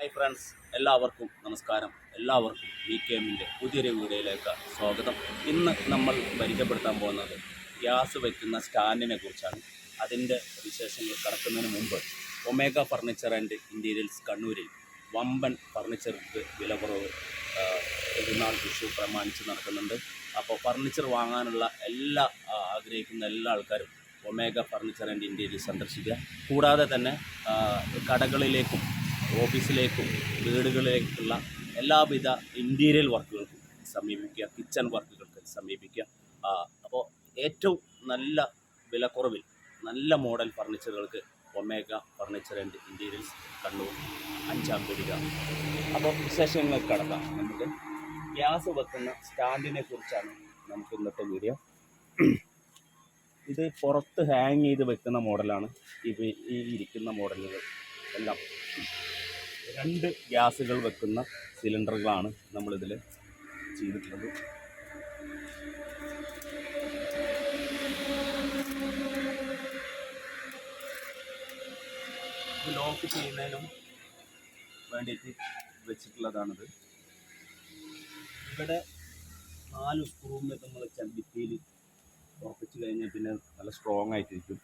Friends എല്ലാവർക്കും നമസ്കാരം. എല്ലാവർക്കും വി കെ എമ്മിന്റെ പുതിയൊരു വീഡിയോയിലേക്ക് സ്വാഗതം. ഇന്ന് നമ്മൾ പരിചയപ്പെടുത്താൻ പോകുന്നത് ഗ്യാസ് വയ്ക്കുന്ന സ്റ്റാൻഡിനെ കുറിച്ചാണ്. അതിന്റെ വിശേഷങ്ങൾ കടക്കുന്നതിന് മുമ്പ് ഒമേഗ ഫർണിച്ചർ ആൻഡ് ഇന്റീരിയൽസ് കണ്ണൂരിൽ വമ്പൻ ഫർണിച്ചർക്ക് വില കുറവ് ആ, പെരുന്നാൾ വിഷു പ്രമാണിച്ച് നടക്കുന്നുണ്ട്. അപ്പോൾ ഫർണിച്ചർ വാങ്ങാനുള്ള എല്ലാ ആഗ്രഹിക്കുന്ന എല്ലാ ആൾക്കാരും ഒമേഗ ഫർണിച്ചർ ആൻഡ് ഇന്റീരിയൽ സന്ദർശിക്കുക. കൂടാതെ തന്നെ കടകളിലേക്കും ഓഫീസിലേക്കും വീടുകളിലേക്കുള്ള എല്ലാവിധ ഇന്റീരിയൽ വർക്കുകൾക്കും സമീപിക്കുക കിച്ചൺ വർക്കുകൾക്ക് സമീപിക്കുക. അപ്പോൾ ഏറ്റവും നല്ല വിലക്കുറവിൽ നല്ല model ഫർണിച്ചറുകൾക്ക് Omega furniture and interiors Kannur അഞ്ചാം പീടിക. അപ്പോൾ വിശേഷങ്ങൾ കടക്കാം. നമുക്ക് ഗ്യാസ് വെക്കുന്ന സ്റ്റാൻഡിനെ കുറിച്ചാണ് നമുക്ക് ഇന്നത്തെ വീഡിയോ ഇത് പുറത്ത് ഹാങ് ചെയ്ത് വെക്കുന്ന മോഡലാണ് ഈ ഈ ഇരിക്കുന്ന മോഡലുകൾ എല്ലാം. രണ്ട് ഗ്യാസുകൾ വെക്കുന്ന സിലിണ്ടറുകളാണ് നമ്മളിതിൽ ചെയ്തിട്ടുള്ളത്. ലോക്ക് ചെയ്യുന്നതിനും വേണ്ടിയിട്ട് വെച്ചിട്ടുള്ളതാണിത്. ഇവിടെ നാല് സ്ക്രൂം നമ്മൾ ചമ്പിത്തിയിൽ ഉറപ്പിച്ച് കഴിഞ്ഞാൽ പിന്നെ നല്ല സ്ട്രോങ് ആയിട്ടിരിക്കും.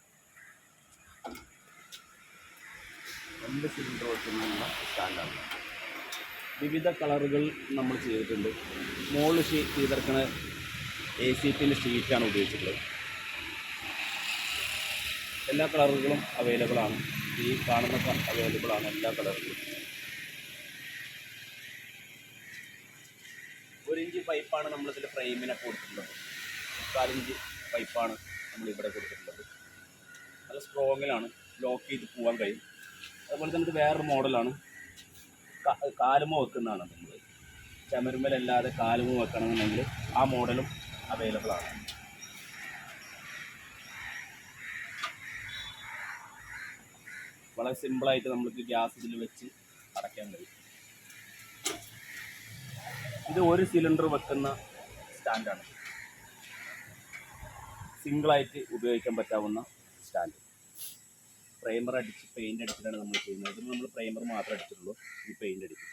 രണ്ട് സിലിണ്ടർ വെക്കുന്നതിനുള്ള സ്റ്റാൻഡാണ്. വിവിധ കളറുകൾ നമ്മൾ ചെയ്തിട്ടുണ്ട്. മുകളിൽ ഷീറ്റ് ചെയ്തിറക്കുന്ന എ സി പിന്റെ ഷീറ്റാണ് ഉപയോഗിച്ചിട്ടുള്ളത്. എല്ലാ കളറുകളും അവൈലബിൾ ആണ്. ഈ കാണുന്ന അവൈലബിൾ ആണ് എല്ലാ കളറുകളും. ഒരു ഇഞ്ച് പൈപ്പാണ് നമ്മളിതിൽ ഫ്രെയിമിനെ കൊടുത്തിട്ടുള്ളത്. മുക്കാലിഞ്ച് പൈപ്പാണ് നമ്മളിവിടെ കൊടുത്തിട്ടുള്ളത്. നല്ല സ്ട്രോങ്ങിലാണ് ലോക്ക് ചെയ്ത് പോകാൻ കഴിയും. അതുപോലെ തന്നെ ഇത് വേറൊരു മോഡലാണ്. കാലുമോ വെക്കുന്നതാണ് നമ്മൾ ചമരുമ്മലല്ലാതെ കാലുമ വെക്കണമെന്നുണ്ടെങ്കിൽ ആ മോഡലും അവൈലബിൾ ആണ്. വളരെ സിമ്പിളായിട്ട് നമ്മൾക്ക് ഗ്യാസ് ഇതിൽ വെച്ച് അടയ്ക്കാൻ കഴിയും. ഇത് ഒരു സിലിണ്ടർ വെക്കുന്ന സ്റ്റാൻഡാണ്. സിംഗിളായിട്ട് ഉപയോഗിക്കാൻ പറ്റാവുന്ന സ്റ്റാൻഡ്. പ്രൈമർ അടിച്ച് പെയിന്റ് അടിച്ചിട്ടാണ് നമ്മൾ ചെയ്യുന്നത്. അതിന് നമ്മൾ പ്രൈമർ മാത്രം അടിച്ചിട്ടുള്ളൂ. ഈ പെയിന്റ് അടിക്കും.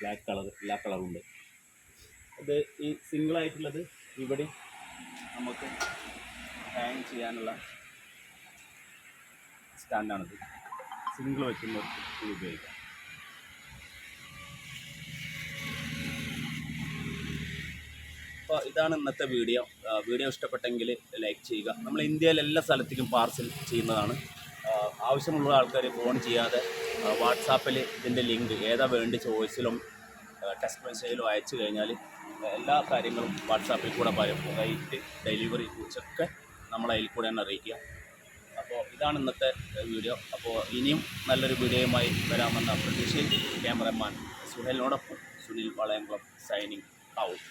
ബ്ലാക്ക് കളർ എല്ലാ കളറുണ്ട് ഇത് ഈ സിംഗിളായിട്ടുള്ളത് ഇവിടെ നമുക്ക് ഹാങ് ചെയ്യാനുള്ള സ്റ്റാൻഡാണിത് സിംഗിൾ വെക്കുന്നവർക്ക് ഇത് ഉപയോഗിക്കാം. അപ്പോൾ ഇതാണ് ഇന്നത്തെ വീഡിയോ. വീഡിയോ ഇഷ്ടപ്പെട്ടെങ്കിൽ ലൈക്ക് ചെയ്യുക. നമ്മൾ ഇന്ത്യയിൽ എല്ലാ സ്ഥലത്തേക്കും പാർസൽ ചെയ്യുന്നതാണ്. ആവശ്യമുള്ള ആൾക്കാർ ഫോൺ ചെയ്യാതെ വാട്സാപ്പിൽ ഇതിന്റെ ലിങ്ക് ഏതാ വേണ്ടി ചോയ്സിലും ടെക്സ്റ്റ് മെസ്സേജിലും അയച്ചു കഴിഞ്ഞാൽ എല്ലാ കാര്യങ്ങളും വാട്സാപ്പിൽ കൂടെ പറയും. റേറ്റ് ഡെലിവറി കുറിച്ചൊക്കെ നമ്മൾ അതിൽ കൂടെ തന്നെ അറിയിക്കുക. അപ്പോൾ ഇതാണ് ഇന്നത്തെ വീഡിയോ. അപ്പോൾ ഇനിയും നല്ലൊരു വീഡിയോയുമായി വരാമെന്ന പ്രതീക്ഷയിൽ ക്യാമറമാൻ സുഹേലിനോടൊപ്പം സുനിൽ വളയംകുളം സൈനിങ് ഔട്ട്.